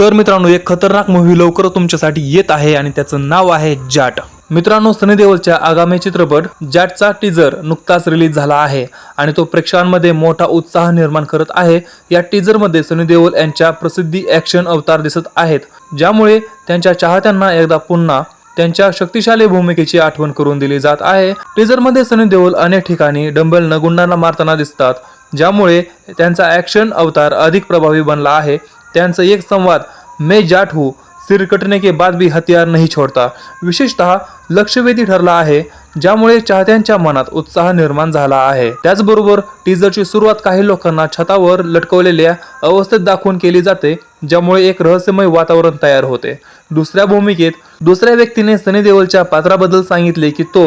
तर मित्रांनो एक खतरनाक मूवी लवकर तुमच्यासाठी येत आहे आणि त्याचं नाव आहे जाट. मित्रांनो सनी देओलच्या आगामी चित्रपट जाटचा टीजर नुकताच रिलीज झाला आहे आणि तो प्रेक्षकांमध्ये मोठा उत्साह निर्माण करत आहे. या टीजरमध्ये सनी देओल यांच्या प्रसिद्धी ॲक्शन अवतार दिसत आहेत ज्यामुळे त्यांच्या चाहत्यांना एकदा पुन्हा त्यांच्या शक्तिशाली भूमिकेची आठवण करून दिली जात आहे. टीजरमध्ये सनी देओल अनेक ठिकाणी डंबेलनं गुंडांना मारताना दिसतात ज्यामुळे त्यांचा ॲक्शन अवतार अधिक प्रभावी बनला आहे. त्यांचा एक संवाद मैं जाट हूँ सिर कटने के बाद भी हथियार नहीं छोड़ता. विशेषतः लक्षवेधी ठरला आहे ज्यामुळे चाहत्यांच्या मनात उत्साह निर्माण झाला आहे. त्याचबरोबर टीजरची सुरुवात काही लोकांना छतावर लटकवलेल्या अवस्थेत दाखवून केली जाते ज्यामुळे एक रहस्यमय वातावरण तयार होते. दुसऱ्या भूमिकेत दुसऱ्या व्यक्तीने सनी देओलच्या पात्राबद्दल सांगितले की तो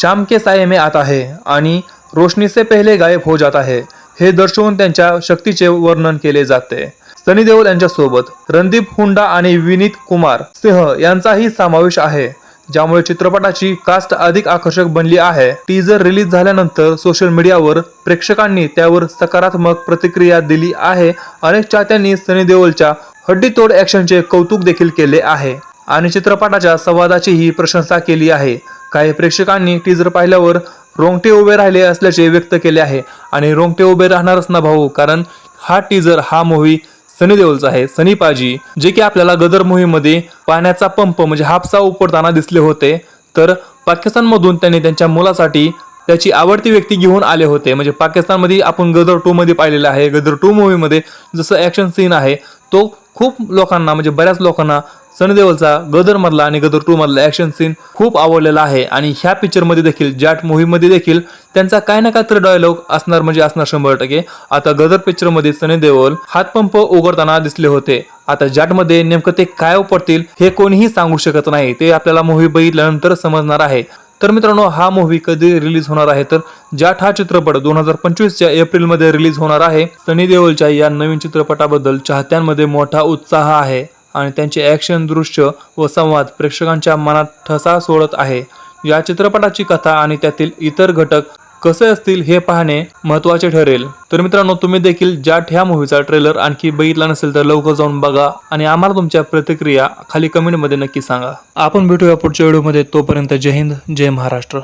शाम के साये में आता है आणि रोशनी से गायब हो जात आहे. हे दर्शवून त्यांच्या शक्तीचे वर्णन केले जाते. सनी देओल यांच्यासोबत रणदीप हुंडा आणि विनीत कुमार सिंह यांचाही समावेश आहे ज्यामुळे चित्रपटाची कास्ट अधिक आकर्षक बनली आहे. टीजर रिलीज झाल्यानंतर सोशल मीडियावर प्रेक्षकांनी त्यावर सकारात्मक प्रतिक्रिया दिली आहे अनेक चाहत्यांनी सनी देओलच्या हड्डीतोड ॲक्शनचे कौतुक देखील केले आहे आणि चित्रपटाच्या संवादाचीही प्रशंसा केली आहे. काही प्रेक्षकांनी टीजर पाहिल्यावर रोंगटे उभे राहिले असल्याचे व्यक्त केले आहे आणि रोंगटे उभे राहणारच ना भाऊ कारण हा टीजर हा मूवी सनी देओलचं आहे. सनी पाजी जे की आपल्याला गदर मोहीमध्ये पाण्याचा पंप म्हणजे हापसा उपडताना दिसले होते तर पाकिस्तानमधून त्यांनी त्यांच्या मुलासाठी त्याची आवडती व्यक्ती घेऊन आले होते. म्हणजे पाकिस्तानमध्ये आपण गदर टू मध्ये पाहिलेलं आहे. गदर टू मूवीमध्ये जसं ॲक्शन सीन आहे तो खूप लोकांना म्हणजे बऱ्याच लोकांना सनी देवलचा गदर मधला आणि गदर टू मधला ॲक्शन सीन खूप आवडलेला आहे. आणि ह्या पिक्चरमध्ये देखील जाट मूवीमध्ये देखील त्यांचा काय ना काय तर डायलॉग असणार म्हणजे असणार शंभर टक्के. आता गदर पिक्चरमध्ये सनी देओल हातपंप उघडताना दिसले होते. आता जाटमध्ये नेमकं ते काय उपडतील हे कोणीही सांगू शकत नाही. ते आपल्याला मूवी बघितल्यानंतर समजणार आहे. तर मित्रांनो हा मूव्ही कधी रिलीज होणार आहे? तर जाट हा चित्रपट दोन हजार पंचवीसच्या एप्रिलमध्ये रिलीज होणार आहे. सनी देओलच्या या नवीन चित्रपटाबद्दल चाहत्यांमध्ये मोठा उत्साह आहे आणि त्यांचे ॲक्शन दृश्य व संवाद प्रेक्षकांच्या मनात ठसा सोडत आहे. या चित्रपटाची कथा आणि त्यातील इतर घटक कसे असतील हे पाहणे महत्त्वाचे ठरेल. तर मित्रांनो तुम्ही देखील जाट ह्या मूवीचा ट्रेलर आणखी बघितला नसेल तर लवकर जाऊन बघा आणि आम्हाला तुमच्या प्रतिक्रिया खाली कमेंटमध्ये नक्की सांगा. आपण भेटूया पुढच्या व्हिडिओमध्ये तोपर्यंत जय हिंद जय महाराष्ट्र.